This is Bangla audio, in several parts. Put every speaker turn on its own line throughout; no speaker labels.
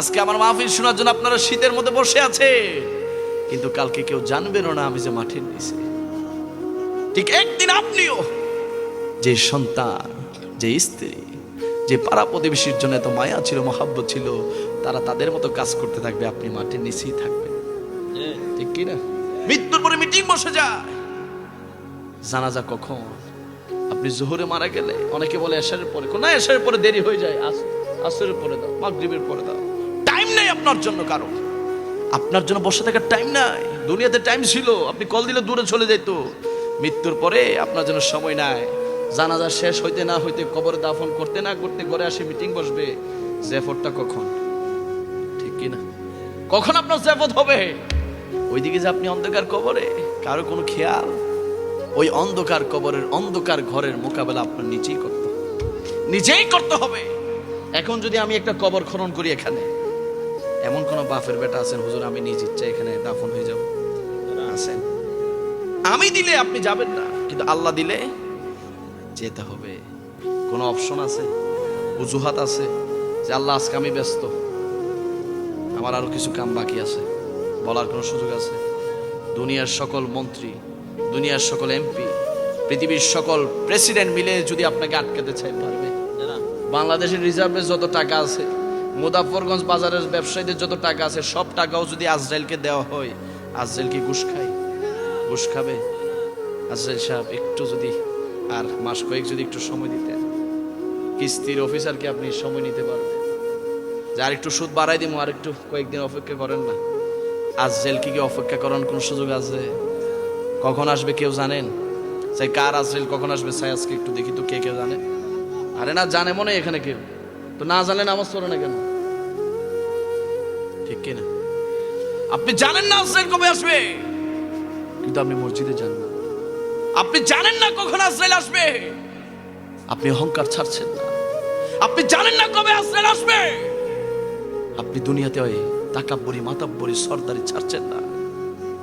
আজকে আমার মাহফিল শোনার জন্য আপনারা শীতের মধ্যে বসে আছে। কিন্তু কালকে কেউ জানবেনও না আমি যে মাঠের নিচে। ঠিক একদিন আপনিও যে সন্তান, যে স্ত্রী, যে পাড়া প্রতিবেশীর জন্য এত মায়া ছিল, মহাব্বত ছিল, তারা তাদের মতো কাজ করতে থাকবে, আপনি মাঠের নিচেই থাকবেন। ঠিক কি না? মৃত্যুর পরে মিটিং বসে যায়। জানাজা কখন? আপনি জোহরে মারা গেলে, অনেকে বলে এশারের পরে কোন এশারের পরে দেরি হয়ে যায়, আস আসরের পরে দাও, মাগরিবের পরে দাও। আপনার জন্য কারও। আপনার জন্য বসে থাকার টাইম নাই। দুনিয়াতে টাইম ছিল, আপনি কল দিলে দূরে চলে যেত। মৃত্যুর পরে আপনার জন্য সময় নাই। জানাজা শেষ হইতে না হইতে কবরে দাফন করতে না করতে ঘরে আসে মিটিং বসবে। জেফরটা কখন? ঠিক কি না কখন আপনার জেফত হবে? ওইদিকে যে আপনি অন্ধকার কবরে, কারও কোনো খেয়াল? ওই অন্ধকার কবরের অন্ধকার ঘরের মোকাবেলা আপনার নিজেই করতে নিজেই করতে হবে। এখন যদি আমি একটা কবর খনন করি এখানে এমন কোন বাপের বেটা আছেন? হুজুর আমি নিজ ইচ্ছা এখানে দাফন হয়ে যাব। আছেন আমি দিলে আপনি যাবেন না কিন্তু আল্লাহ দিলে যেতে হবে। কোনো অপশন আছে? অজুহাত আছে যে আল্লাহ আজকে আমি ব্যস্ত আমার আরও কিছু কাম বাকি আছে বলার কোনো সুযোগ আছে? দুনিয়ার সকল মন্ত্রী দুনিয়ার সকল এমপি পৃথিবীর সকল প্রেসিডেন্ট মিলে যদি আপনাকে আটকাতে চাই পারবে। বাংলাদেশের রিজার্ভে যত টাকা আছে মুজাফরগঞ্জ বাজারের ব্যবসায়ীদের যত টাকা আছে, সব টাকাও যদি আজরাইলকে দেওয়া হয়, আজরাইল কি ঘুষ খায়? ঘুষ খাবে? আজরাইল সাহেব, একটু যদি আর মাস কয়েক যদি একটু সময় দিতেন। কিস্তির অফিসারকে আপনি সময় নিতে পারবেন? যে আর একটু সুদ বাড়াই দিব আর একটু কয়েকদিন অপেক্ষা করেন না। আজরাইল কি কি অপেক্ষা করার কোনো সুযোগ আছে? কখন আসবে কেউ জানেন? সেই কার আজরাইল কখন আসবে সাই আজকে একটু দেখি তো কে কেউ জানে। আরে না, জানে মনে এখানে কেউ। তো না জানলে নামাজ পড়ে না কেন? ঠিক কিনা? আপনি জানেন না আজরাইল কবে আসবে? কিন্তু আপনি মসজিদে যান না। আপনি জানেন না কখন আজরাইল আসবে? আপনি অহংকার ছাড়ছেন না। আপনি জানেন না কবে আজরাইল আসবে? আপনি দুনিয়াতে ওই তাকাব্বরি, মাতাব্বরি, সর্দারি ছাড়ছেন না।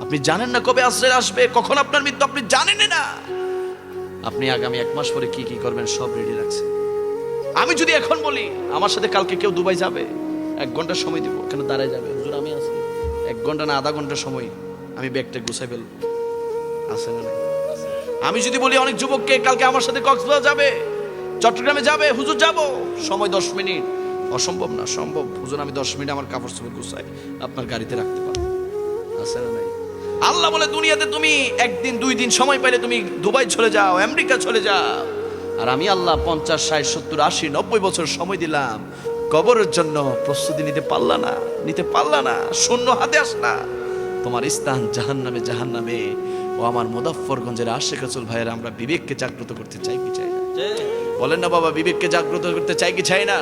আপনি জানেন না কবে আশ্রয় আসবে? কখন আপনার মৃত্যু? আপনি জানেন না। আপনি আগামী এক মাস পরে কি কি করবেন সব রেডি রাখছেন। আমি যদি এখন বলি, আমার সাথে কালকে কেউ দুবাই যাবে, এক ঘণ্টা সময় দিব। কেন দাঁড়ায় যাবে? হুজুর, আমি আছি। এক ঘণ্টা না, আধা ঘণ্টা সময় আমি ব্যাগটা গুছাই ফেলব। আছে না আমি যদি বলি অনেক যুবককে, কালকে আমার সাথে কক্সবাজার যাবে, চট্টগ্রামে যাবে, হুজুর, যাব। সময় দশ মিনিট। অসম্ভব না, সম্ভব। হুজুর, আমি দশ মিনিট আমার কাপড় চোপড় গুছাই, আপনার গাড়িতে রাখতে পারব। আছে না নাই? আল্লাহ বলে, দুনিয়াতে তুমি একদিন, দুই দিন সময় পাইলে তুমি দুবাই চলে যাও, আমেরিকা চলে যাও। আর আমি আল্লাহ পঞ্চাশ ষাট সত্তর আশি নব্বই বছর সময় দিলাম। কবরের জন্য প্রস্তুতি নিতে পারলা না নিতে পারলা না শূন্য হাতে আস না। তোমার স্থান জাহান নামে জাহান নামে ও আমার মুদাফরগঞ্জের আশেখ রসুল ভাইয়ের আমরা বিবেককে জাগ্রত করতে চাই কি চাই না? বলেন না বাবা বিবেককে জাগ্রত করতে চাই কি চাই না?